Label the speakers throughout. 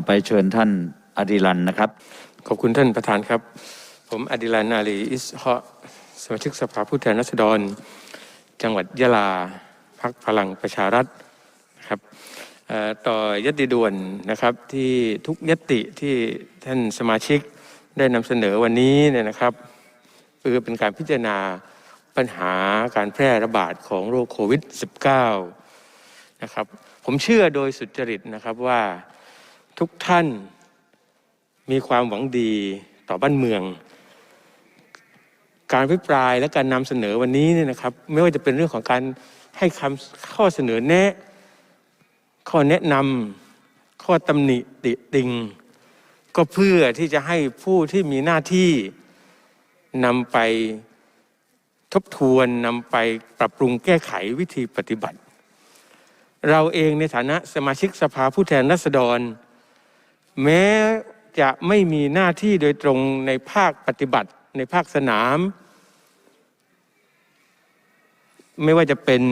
Speaker 1: ต่อไปเชิญท่านอดิรันนะครับ
Speaker 2: ขอบคุณท่านประธานครับ ผมอดิลันนาลีอิสฮะสมาชิกสภาผู้แทนราษฎร จังหวัดยะลาพักพลังประชารัฐนะครับต่อยติด่วนนะครับที่ทุกยติที่ท่านสมาชิกได้นำเสนอวันนี้เนี่ยนะครับคือเป็นการพิจารณาปัญหาการแพร่ระบาดของโรคโควิด -19 นะครับผมเชื่อโดยสุจริตนะครับว่า ทุกท่านมีความหวังดีต่อบ้านเมือง การพิปรายและการนำเสนอวันนี้เนี่ยนะครับ ไม่ว่าจะเป็นเรื่องของการให้คำข้อเสนอแนะ ข้อแนะนำข้อตำหนิติติง ก็เพื่อที่จะให้ผู้ที่มีหน้าที่นำไปทบทวนนำไปปรับปรุงแก้ไขวิธีปฏิบัติ เราเองในฐานะสมาชิกสภาผู้แทนราษฎร แม้จะไม่มีหน้าที่โดยตรงในภาคปฏิบัติในภาคสนาม ไม่ว่าจะเป็น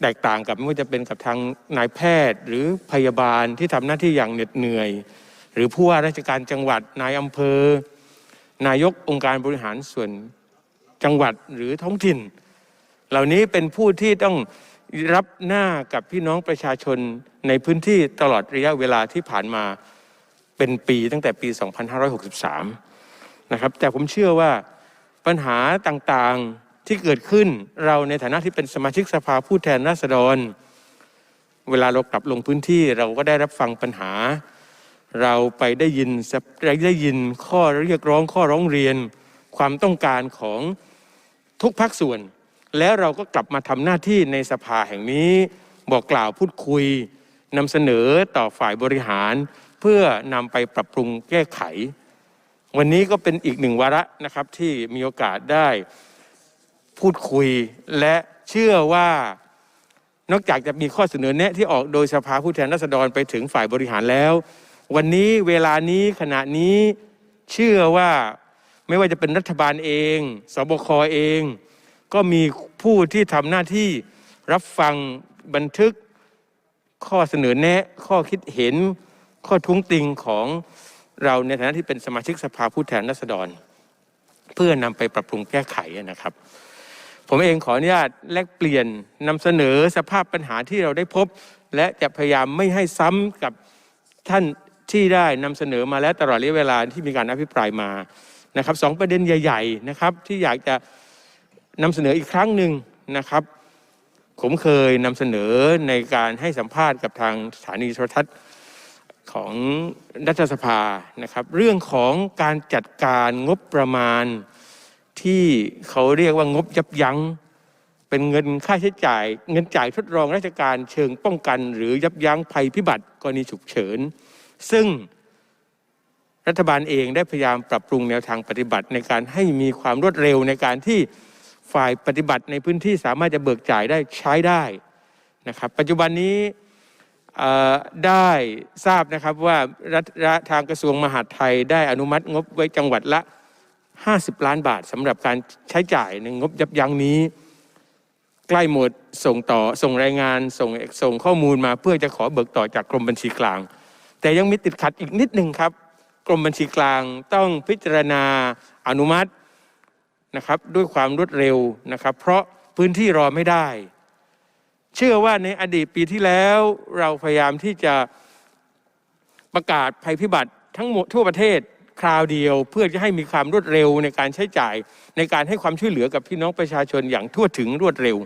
Speaker 2: แตกต่างกับไม่ว่าจะเป็นกับทางนายแพทย์หรือพยาบาลที่ทำหน้าที่อย่างเหน็ดเหนื่อย หรือผู้ว่าราชการจังหวัดนายอำเภอ นายกองค์การบริหารส่วนจังหวัดหรือท้องถิ่น เหล่านี้เป็นผู้ที่ต้องรับหน้ากับพี่น้องประชาชนในพื้นที่ตลอดระยะเวลาที่ผ่านมา เป็นปีตั้งแต่ปี 2563 นะครับ แต่ผมเชื่อว่าปัญหาต่างๆที่เกิดขึ้นเราในฐานะที่เป็นสมาชิกสภาผู้แทนราษฎร เวลาเรากลับลงพื้นที่เราก็ได้รับฟังปัญหา เราไปได้ยินได้ยินข้อเรียกร้องข้อร้องเรียน ความต้องการของทุกภาคส่วน แล้วเราก็กลับมาทำหน้าที่ในสภาแห่งนี้บอกกล่าวพูดคุยนำเสนอต่อฝ่ายบริหาร เพื่อนำไปปรับปรุงแก้ไข วันนี้ก็เป็นอีกหนึ่งวาระนะครับที่มีโอกาสได้พูดคุยและเชื่อว่านอกจากจะมีข้อเสนอแนะที่ออกโดยสภาผู้แทนราษฎรไปถึงฝ่ายบริหารแล้ว วันนี้เวลานี้ขณะนี้เชื่อว่าไม่ว่าจะเป็นรัฐบาลเอง สบคเอง ก็มีผู้ที่ทำหน้าที่รับฟังบันทึกข้อเสนอแนะ ข้อคิดเห็น ข้อทุ้งติงของเราในฐานะที่เป็นสมาชิกสภาผู้แทนราษฎร เพื่อนำไปปรับปรุงแก้ไขนะครับ ผมเองขออนุญาตแลกเปลี่ยนนำเสนอสภาพปัญหาที่เราได้พบ และจะพยายามไม่ให้ซ้ำกับท่านที่ได้นำเสนอมาแล้วตลอดระยะเวลาที่มีการอภิปรายมานะครับสองประเด็นใหญ่ ๆนะครับ ที่อยากจะนำเสนออีกครั้งหนึ่งนะครับ ผมเคยนำเสนอในการให้สัมภาษณ์กับทางสถานีโทรทัศน์ ของรัฐสภานะครับ เรื่องของการจัดการงบประมาณที่เขาเรียกว่างบยับยัง้ง เป็นเงินค่าใช้จ่าย เงินจ่ายทดลองราชการเชิงป้องกัน หรือยับยั้งภัยพิบัติกรณีฉุกเฉิน ซึ่งรัฐบาลเองได้พยายามปรับปรุงแนวทางปฏิบัติ ในการให้มีความรวดเร็วในการที่ฝ่ายปฏิบัติในพื้นที่สามารถจะเบิกจ่ายได้ใช้ได้นะครับ ปัจจุบันนี้ ได้ทราบนะครับว่ารัฐทางกระทรวงมหาดไทยได้อนุมัติงบไว้จังหวัดละ 50 ล้านบาทสำหรับการใช้จ่ายในงบยับยั้งนี้ ใกล้หมดส่งต่อส่งรายงานส่งส่งข้อมูลมาเพื่อจะขอเบิกต่อจากกรมบัญชีกลาง แต่ยังมีติดขัดอีกนิดหนึ่งครับ กรมบัญชีกลางต้องพิจารณาอนุมัตินะครับด้วยความรวดเร็วนะครับ เพราะพื้นที่รอไม่ได้ เชื่อว่าในอดีตปีที่แล้วเราพยายามที่จะประกาศภัยพิบัติทั้งหมดทั่วประเทศคราวเดียว เพื่อจะให้มีความรวดเร็วในการใช้จ่าย ในการให้ความช่วยเหลือกับพี่น้องประชาชนอย่างทั่วถึงรวดเร็ว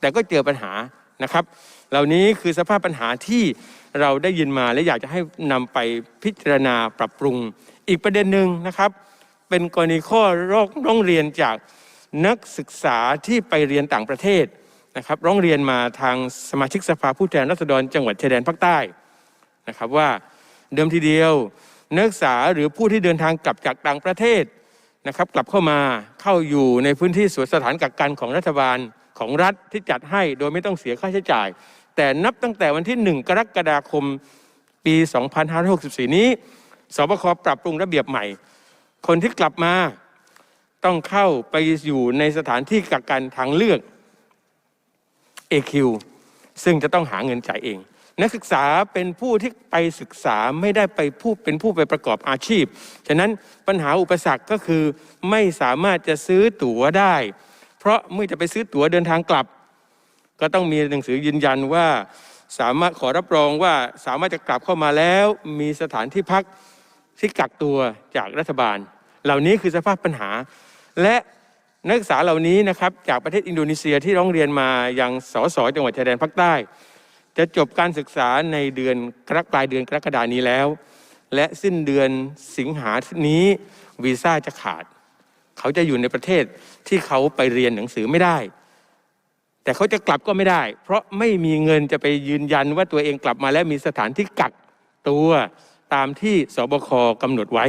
Speaker 2: แต่ก็เจอปัญหานะครับ เหล่านี้คือสภาพปัญหาที่เราได้ยินมาและอยากจะให้นำไปพิจารณาปรับปรุง อีกประเด็นหนึ่งนะครับ เป็นกรณีข้อร้องร้องเรียนจากนักศึกษาที่ไปเรียนต่างประเทศ นะครับร้องเรียนมาทางสมาชิกสภาผู้แทนราษฎรจังหวัดชายแดนภาคใต้นะครับว่าเดิมทีเดียวนักศึกษาหรือผู้ที่เดินทางกลับจากต่างประเทศนะครับ กลับเข้ามาเข้าอยู่ในพื้นที่สวนสถานกักกันของรัฐบาลของรัฐที่จัดให้โดยไม่ต้องเสียค่าใช้จ่าย แต่นับตั้งแต่วันที่ 1 กรกฎาคมปี 2564 นี้สบคปรับปรุงระเบียบใหม่ คนที่กลับมาต้องเข้าไปอยู่ในสถานที่กักกันทางเลือก AQ ซึ่งจะต้องหาเงินจ่ายเอง นักศึกษาเป็นผู้ที่ไปศึกษาไม่ได้ไปผู้เป็นผู้ไปประกอบอาชีพ ฉะนั้นปัญหาอุปสรรคก็คือไม่สามารถจะซื้อตั๋วได้ เพราะเมื่อจะไปซื้อตั๋วเดินทางกลับ ก็ต้องมีหนังสือยืนยันว่า สามารถขอรับรองว่าสามารถจะกลับเข้ามาแล้ว มีสถานที่พักที่กักตัวจากรัฐบาล เหล่านี้คือสภาพปัญหาและ นักศึกษาเหล่านี้นะครับจากประเทศอินโดนีเซียที่ร้องเรียนมายังสสจังหวัดชายแดนภาคใต้ จะจบการศึกษาในเดือนกรกปลายเดือนกรกฎานี้แล้ว และสิ้นเดือนสิงหานี้วีซ่าจะขาด เขาจะอยู่ในประเทศที่เขาไปเรียนหนังสือไม่ได้ แต่เขาจะกลับก็ไม่ได้ เพราะไม่มีเงินจะไปยืนยันว่าตัวเองกลับมาแล้วมีสถานที่กักตัวตามที่สบคกำหนดไว้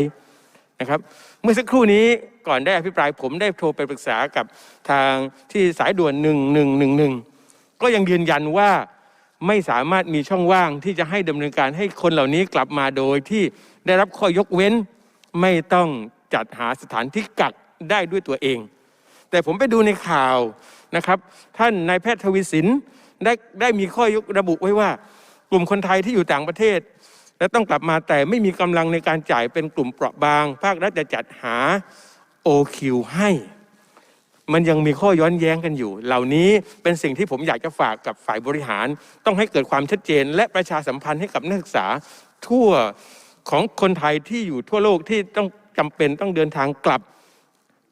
Speaker 2: นะครับ เมื่อสักครู่นี้ก่อนได้อภิปรายผมได้โทรไปปรึกษากับทางที่สายด่วน1111 ก็ยังยืนยันว่าไม่สามารถมีช่องว่างที่จะให้ดำเนินการให้คนเหล่านี้กลับมาโดยที่ได้รับข้อยกเว้น ไม่ต้องจัดหาสถานที่กักได้ด้วยตัวเอง แต่ผมไปดูในข่าวนะครับ ท่านนายแพทย์ทวีสินได้ได้มีข้อยกระบุไว้ว่า กลุ่มคนไทยที่อยู่ต่างประเทศ และต้องกลับมาแต่ไม่มีกำลังในการจ่ายเป็นกลุ่มเปราะบาง ภาครัฐจะจัดหา OQ ให้ มันยังมีข้อย้อนแย้งกันอยู่ เหล่านี้เป็นสิ่งที่ผมอยากจะฝากกับฝ่ายบริหาร ต้องให้เกิดความชัดเจน และประชาสัมพันธ์ให้กับนักศึกษาทั่วของคนไทยที่อยู่ทั่วโลกที่ต้องจำเป็นต้องเดินทางกลับ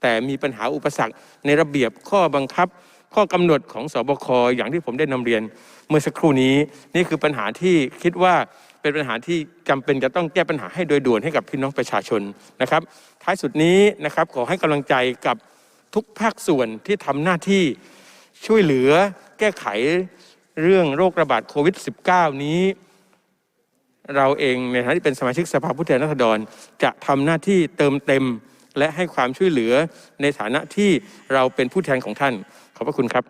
Speaker 2: แต่มีปัญหาอุปสรรคในระเบียบข้อบังคับ ข้อกำหนดของสบคอย่างที่ผมได้นำเรียน เมื่อสักครู่นี้นี่คือปัญหาที่คิดว่า เป็นปัญหาที่จำเป็นจะต้องแก้ปัญหาให้โดยด่วนให้กับพี่น้องประชาชนนะครับ ท้ายสุดนี้นะครับขอให้กำลังใจกับทุกภาคส่วนที่ทำหน้าที่ช่วยเหลือแก้ไขเรื่องโรคระบาดโควิด -19 นี้ เราเองในฐานะที่เป็นสมาชิกสภาผู้แทนราษฎรจะทำหน้าที่เติมเต็มและให้ความช่วยเหลือในฐานะที่เราเป็นผู้แทนของท่าน ขอบพระคุณครับ